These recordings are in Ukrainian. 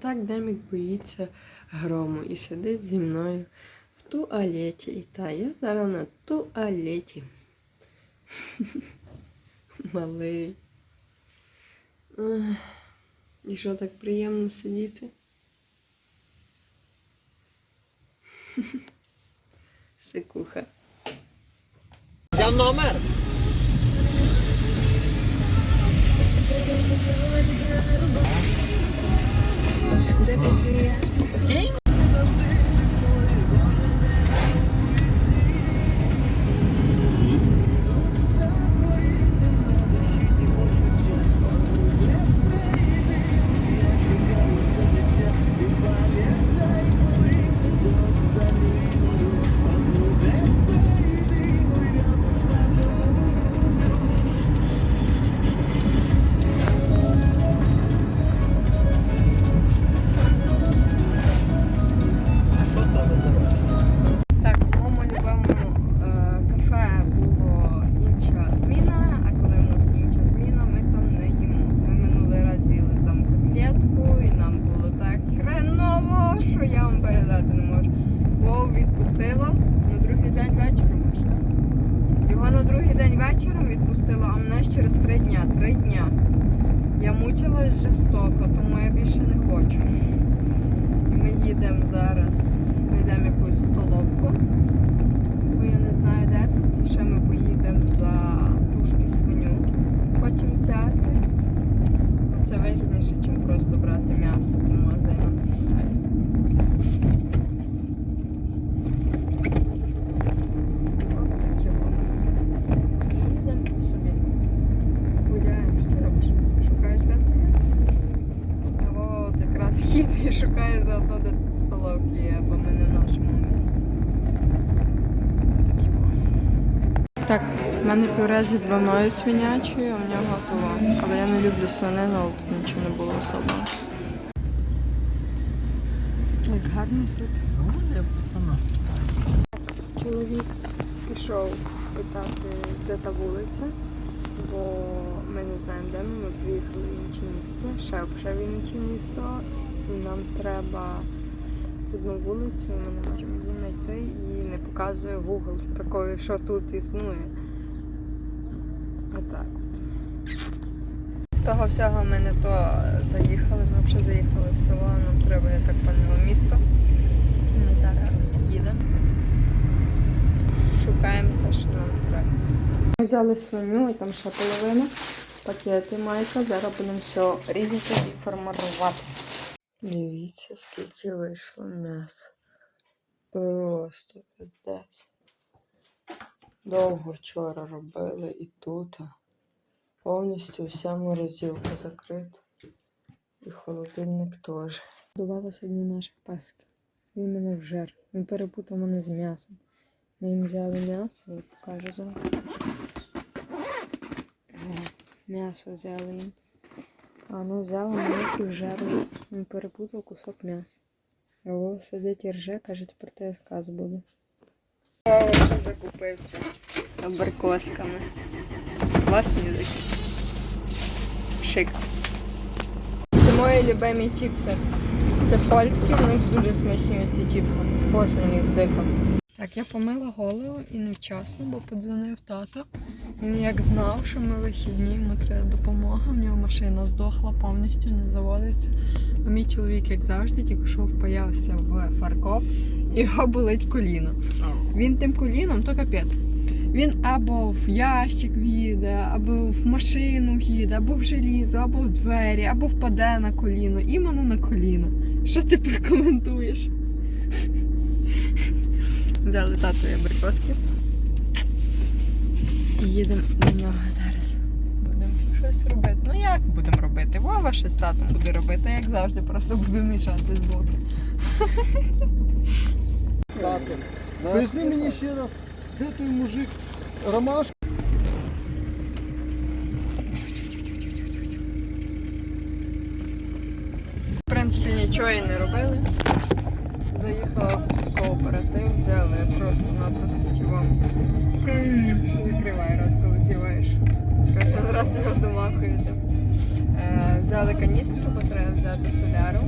Так Демік боїться грому і сидить зі мною в туалеті. І та я зараз на туалеті. Малий. І що так приємно сидіти? Сикуха. Взяв номер. Скільки? А Я мучилась жорстоко, тому я більше не хочу. Ми їдемо зараз, знайдемо якусь столовку, бо я не знаю, де тут. І ще ми поїдемо за пушки свиню. Потім взяти. Це вигідніше, ніж просто брати м'ясо по магазинам. От таке воно. І їдемо собі. Гуляємо, що ти робиш? Шукаєш де ти є? А от якраз хід і шукає заодно де столовки є, бо ми не в нашому місті. Такі во. В мене пюре зі дваною свинячою, а в нього готова. Але я не люблю свинину, але тут нічого не було особливо. Як гарно тут. Ну, я пацана спитаю. Чоловік пішов питати, де та вулиця, бо ми не знаємо, де ми. Ми приїхали в інше місце, ще взагалі в інше місто, і нам треба одну вулицю, ми не можемо її знайти і не показує Google такою, що тут існує. Отак. З того всього ми не то заїхали, ми взагалі заїхали в село, нам треба, я так поняла, місто. Ми зараз їдемо шукаємо те, що нам треба. Ми взяли свиню і там ще половина. Пакети майка. Зараз будемо все різати і формувати. Дивіться, скільки вийшло м'яса. Просто пиздець. Довго вчора робили і тут. Повністю вся морозилка закрита. І холодильник теж. Будувала сьогодні наших пасків. Він мене вжер. Він перепутав мене з м'ясом. Ми їм взяли м'ясо, я покажу зараз. М'ясо взяли їм. А воно взяло мене і вжерло. Він перепутав кусок м'яса. Вова сидить і рже, каже, тепер те сказ буде. Вова вже закупився абрикосками. Класні такі. Шик. Це мої любимі чіпси. Це польські, в них дуже смачні ці чіпси. Кожен їх дико. Так, я помила голову і невчасно, бо подзвонив тато. Він як знав, що ми вихідні, йому треба допомога. В нього машина здохла повністю, не заводиться. А мій чоловік, як завжди, тільки що впаявся в фаркоп його болить коліно. Він тим коліном, то капець. Він або в ящик в'їде, або в машину в'їде, або в желізо, або в двері, або впаде на коліно, іменно на коліно. Що ти прокоментуєш? Взяли татові абрикоски. І їдемо до нього зараз. Будемо щось робити. Ну як будемо робити? Вова щось з татом буде робити, як завжди, просто буду мішати з боку. Тати, поясни мені ще раз, де той мужик Ромашка? В принципі, нічого і не робили. Заїхала корпоратив взяли, просто-напросто чого відкривай рот, коли зіваєш. Кожен раз його домахуєте. Е, взяли каністру, бо треба взяти соляру.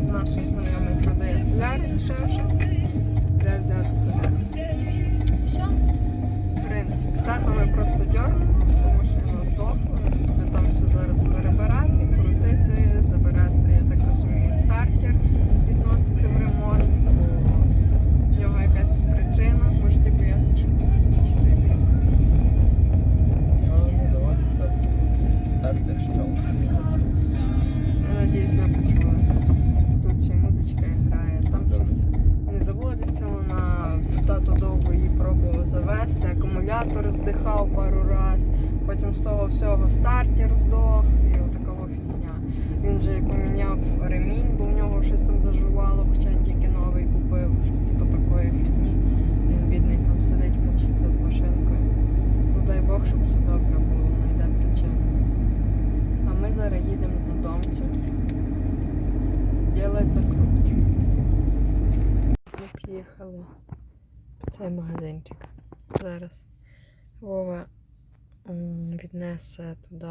З нашим знайомим продає соляру дешевше. Треба взяти соляру. Все. В принципі, так ми просто дьорнемо. Акумулятор здихав пару раз, потім з того всього стартер здох і отакова фігня. Він же поміняв ремінь, бо в нього щось там зажувало, хоча він тільки новий купив, щось типу такої фігні. Він бідний там сидить, мучиться з машинкою. Ну дай Бог, щоб все добре було, знайде причину. А ми зараз їдемо додому. Делать закрутки. Ми приїхали в цей магазинчик. Зараз Вова віднесе туди.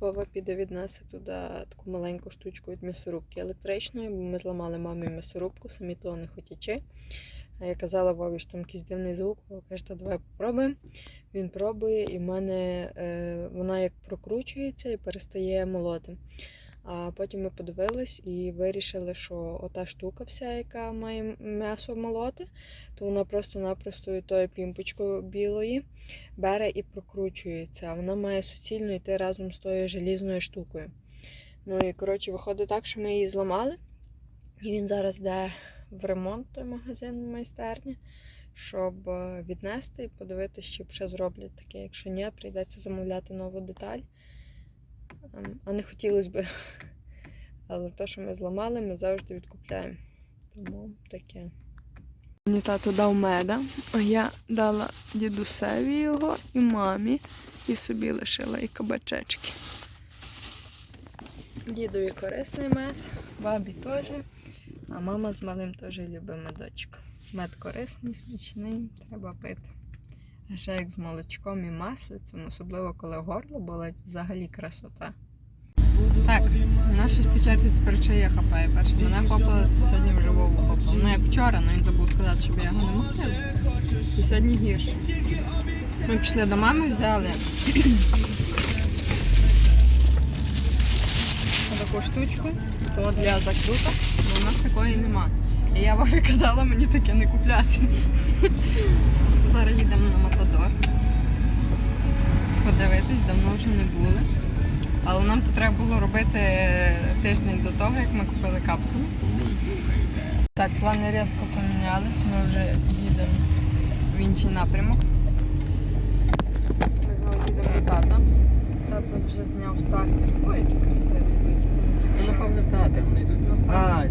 Вова піде віднесе туди таку маленьку штучку від м'ясорубки електричної, бо ми зламали мамі м'ясорубку, самі того не хотячи. Я казала Вові, що там якийсь дивний звук, каже, «Та давай попробуємо. Він пробує, і в мене е, вона як прокручується і перестає молоти. А потім ми подивились і вирішили, що ота штука вся, яка має м'ясо молоти, то вона просто-напросто тою пімпочкою білої бере і прокручується. Вона має суцільно йти разом з тою желізною штукою. Ну і коротше, виходить так, що ми її зламали. І він зараз йде в ремонт той магазин майстерня, щоб е, віднести і подивитися, чи ще зроблять таке. Якщо ні, прийдеться замовляти нову деталь. А не хотілося б. Але те, що ми зламали, ми завжди відкупляємо. Тому таке. Мені тато дав меда, а я дала дідусеві його і мамі, і собі лишила і кабачечки. Дідові корисний мед, бабі теж, а мама з малим теж любить медочок. Мед корисний, смачний, треба пити. Ще як з молочком і маслицем, особливо коли горло болить, взагалі красота. Так, на щось печерці сперечає хапає. Перше мене хопали, сьогодні вже Вову хопав. Ну як вчора, але він забув сказати, щоб я його не мостила. І сьогодні гірше. Ми пішли до мами, взяли таку штучку, то для закруток, бо в нас такої нема. І я Вові казала мені таке не купляти. Зараз їдемо на Матадор. Подивитись, давно вже не були. Але нам тут треба було робити тиждень до того, як ми купили капсулу. Так, плани різко помінялись, ми вже їдемо в інший напрямок. Ми знову їдемо до тата. Тато вже зняв стартер. Ой, які красиві йдуть. Ну, напевне, в театр вони йдуть. А,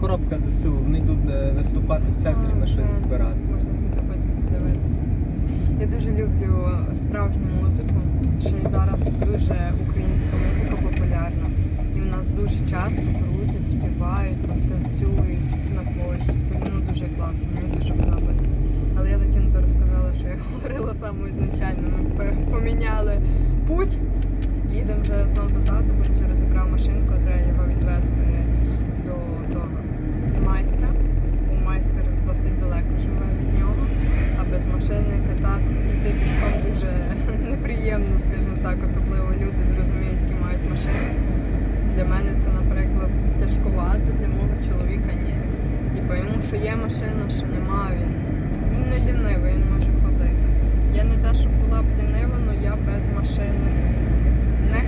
коробка ЗСУ, вони йдуть е, виступати в центрі на щось збирати. Можна подивитися. Я дуже люблю справжню музику. Ще й зараз дуже українська музика популярна. І в нас дуже часто крутять, співають, там, танцюють на площі. Це ну, дуже класно, мені дуже подобається. Але я таки не то розказала, що я говорила самоізначально. Ми поміняли путь. Їдемо вже знову до тата, бо вже розібрав машинку, треба його відвезти до того майстра. Майстер досить далеко живе від нього, без машини катати йти пішком дуже неприємно, скажімо так, особливо люди зрозуміють, які мають машини. Для мене це, наприклад, тяжковато, для мого чоловіка ні. Типа йому що є машина, що нема, він, він не лінивий, він може ходити. Я не те, щоб була б лінива, але я без машини не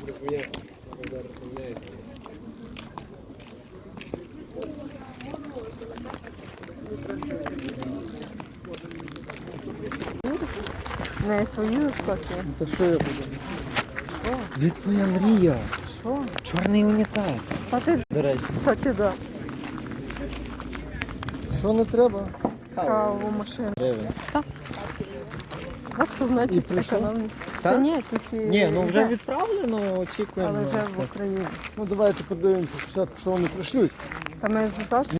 комфортна. Не свої заскоки. Та що я буду? Де твоя мрія? Що? Чорний унітаз. Та ти, До речі, кстати, да. Що не треба? Каву машину. гривень. От що значить прийшов? економність. Так? Ще ні, тільки Ні, ну вже відправлено, очікуємо. але вже в Україні. Ну давайте подивимося спочатку, що вони пришлють. Та ми завжди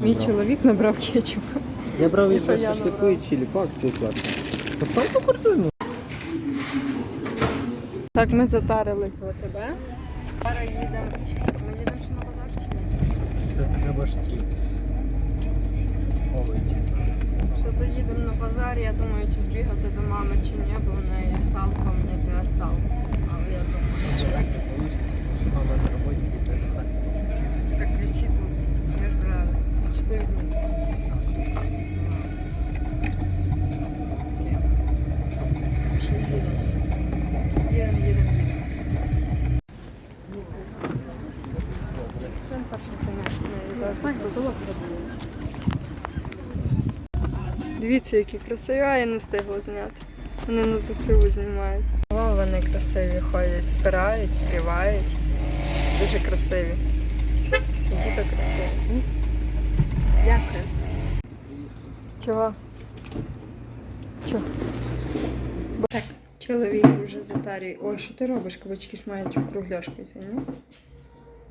Мій чоловік набрав кетчуп. Я брав І я шашлику набрала? і чилі, по акції класно. Постав ту корзину. Так, ми затарились в ОТБ. Зараз їдемо. Ми їдемо ще на базар чи ні? Це треба ж ті. Овочі. Ще заїдемо на базар, я думаю, чи збігати до мами чи ні, бо в неї салко, мені треба салко. Але я думаю, що Так не вийде, тому що мама на роботі і треба хати. так ключі тут. Ми ж брали. Чотири дні. Їдемо. Їдемо, їдемо. Це перше, конечно, Дивіться, які красиві, а я не встигла зняти. Вони на ЗСУ знімають. О, вони красиві ходять, збирають, співають. Дуже красиві. Діти красиві. Дякую. Чого? Чого? Так, чоловік вже затарює. Ой, що ти робиш? Кабачки ж мають в кругляшку ні?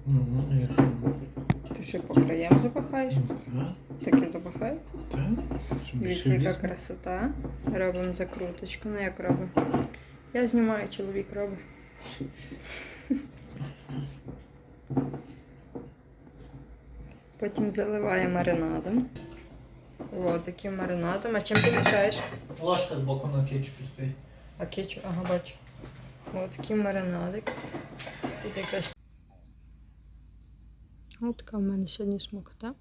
Ну, ну, я Ти що по краям запахаєш? Таке запахається? Дивіться, яка красота. Робимо закруточку. Ну як робимо? Я знімаю, чоловік робить. Потім заливаю маринадом. О, таким маринадом. А чим ти мішаєш? Ложка з боку на кетчупі стоїть. А кетчуп, ага, бачу. Ось такий маринадик. І якась. Ось така в мене сьогодні смакота.